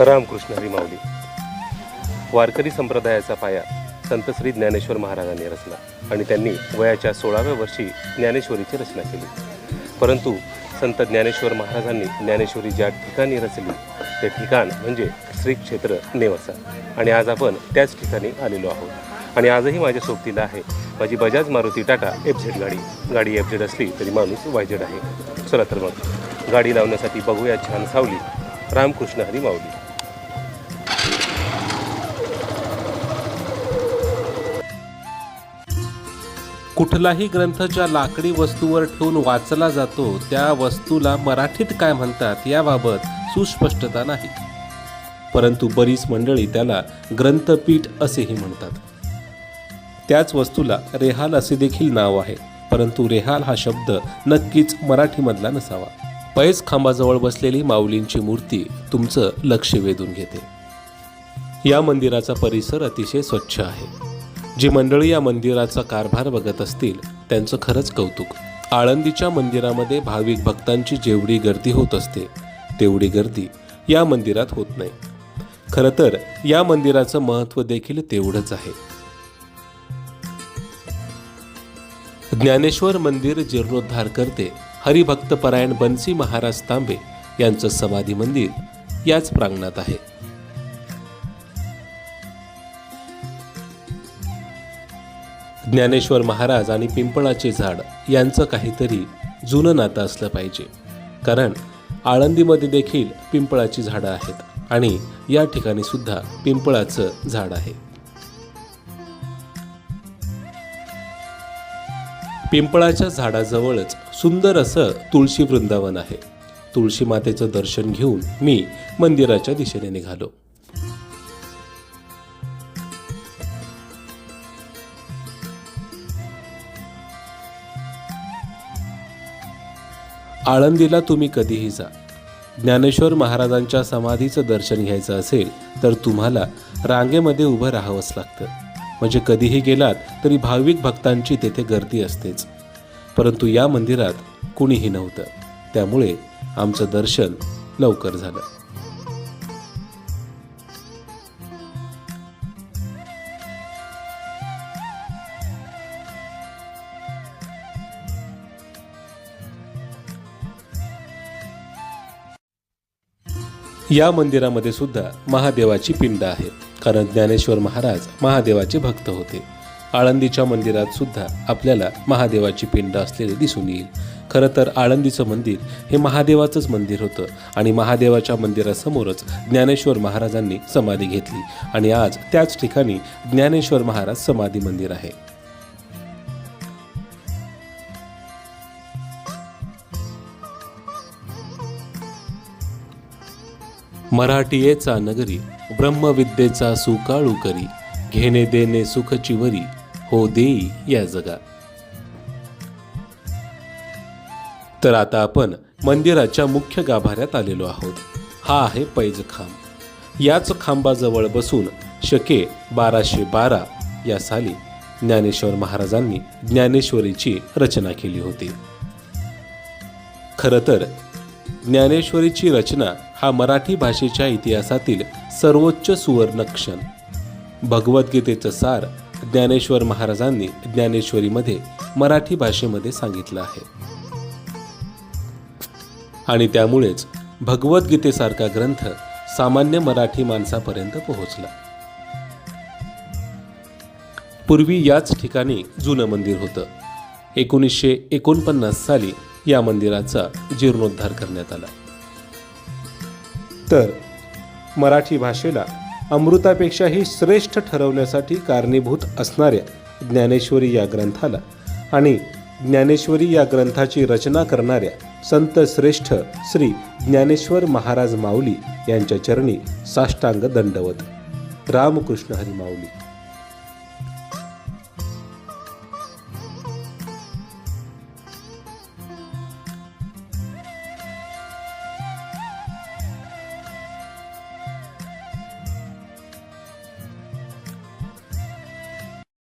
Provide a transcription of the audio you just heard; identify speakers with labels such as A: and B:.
A: रामकृष्ण हरी माऊली वारकरी संप्रदायाचा पाया संत श्री ज्ञानेश्वर महाराजांनी रचला आणि त्यांनी वयाच्या सोळाव्या वर्षी ज्ञानेश्वरीची रचना केली. परंतु संत ज्ञानेश्वर महाराजांनी ज्ञानेश्वरी ज्या ठिकाणी रचली ते ठिकाण म्हणजे श्री क्षेत्र नेवासा. आणि आज आपण त्याच ठिकाणी आलेलो आहोत. आणि आजही माझ्या सोबतीला आहे माझी बजाज मारुती टाटा एफ झेड गाडी. गाडी एफ झेड असली तरी माणूस वायझेड आहे. चला तर मग गाडी लावण्यासाठी बघूया छान सावली. रामकृष्ण हरी माऊली.
B: कुठलाही ग्रंथ ज्या लाकडी वस्तूवर ठेवून वाचला जातो त्या वस्तूला मराठीत काय म्हणतात याबाबत सुस्पष्टता नाही. परंतु बरीच मंडळी त्याला ग्रंथपीठ असेही म्हणतात. त्याच वस्तूला रेहाल असे देखील नाव आहे परंतु रेहाल हा शब्द नक्कीच मराठीमधला नसावा. पैज खांबाजवळ बसलेली माऊलींची मूर्ती तुमचं लक्ष वेधून घेते. या मंदिराचा परिसर अतिशय स्वच्छ आहे. जी मंडळी या मंदिराचा कारभार बघत असतील त्यांचं खरंच कौतुक. आळंदीच्या मंदिरामध्ये भाविक भक्तांची जेवढी गर्दी होत असते तेवढी गर्दी या मंदिरात होत नाही. खरं तर या मंदिराचं महत्त्व देखील तेवढंच आहे. ज्ञानेश्वर मंदिर जीर्णोद्धार करते हरिभक्तपरायण बन्सी महाराज तांबे यांचं समाधी मंदिर याच प्रांगणात आहे. ज्ञानेश्वर महाराज आणि पिंपळाचे झाड यांचं काहीतरी जुनं नातं असलं पाहिजे. कारण आळंदीमध्ये देखील पिंपळाची झाडं आहेत आणि या ठिकाणी सुद्धा पिंपळाचं झाड आहे. पिंपळाच्या झाडाजवळच सुंदर असं तुळशी वृंदावन आहे. तुळशी मातेचं दर्शन घेऊन मी मंदिराच्या दिशेने निघालो. आळंदीला तुम्ही कधीही जा. ज्ञानेश्वर महाराजांच्या समाधीचं दर्शन घ्यायचं असेल तर तुम्हाला रांगेमध्ये उभं राहावंच लागतं. म्हणजे कधीही गेलात तरी भाविक भक्तांची तेथे गर्दी असतेच. परंतु या मंदिरात कुणीही नव्हतं. त्यामुळे आमचं दर्शन लवकर झालं. या मंदिरामध्ये सुद्धा महादेवाची पिंड आहे कारण ज्ञानेश्वर महाराज महादेवाचे भक्त होते. आळंदीच्या मंदिरात सुद्धा आपल्याला महादेवाची पिंड असलेली दिसून येईल. खरं तर आळंदीचं मंदिर हे महादेवाचंच मंदिर होतं आणि महादेवाच्या मंदिरासमोरच ज्ञानेश्वर महाराजांनी समाधी घेतली. आणि आज त्याच ठिकाणी ज्ञानेश्वर महाराज समाधी मंदिर आहे. मराठीयेचा नगरी ब्रह्मविद्येचा सुकाळू करी घेणे देणे सुखची वरी हो देई या जगा. तर आता आपण मंदिराच्या मुख्य गाभाऱ्यात आलेलो आहोत. हा आहे पैज खांब. याच खांबाजवळ बसून शके बाराशे बारा या साली ज्ञानेश्वर महाराजांनी ज्ञानेश्वरीची रचना केली होती. खरं तर ज्ञानेश्वरीची रचना हा मराठी भाषेच्या इतिहासातील सर्वोच्च सुवर्ण क्षण. भगवद्गीतेचं सार ज्ञानेश्वर महाराजांनी ज्ञानेश्वरीमध्ये मराठी भाषेमध्ये सांगितलं आहे. आणि त्यामुळेच भगवद्गीतेसारखा ग्रंथ सामान्य मराठी माणसापर्यंत पोहोचला. पूर्वी याच ठिकाणी जुनं मंदिर होतं. एकोणीसशे एकोणपन्नास साली या मंदिराचा जीर्णोद्धार करण्यात आला. तर मराठी भाषेला अमृतापेक्षाही श्रेष्ठ ठरवण्यासाठी कारणीभूत असणाऱ्या ज्ञानेश्वरी या ग्रंथाला आणि ज्ञानेश्वरी या ग्रंथाची रचना करणाऱ्या संत श्रेष्ठ श्री ज्ञानेश्वर महाराज माऊली यांच्या चरणी साष्टांग दंडवत रामकृष्ण हरी माऊली.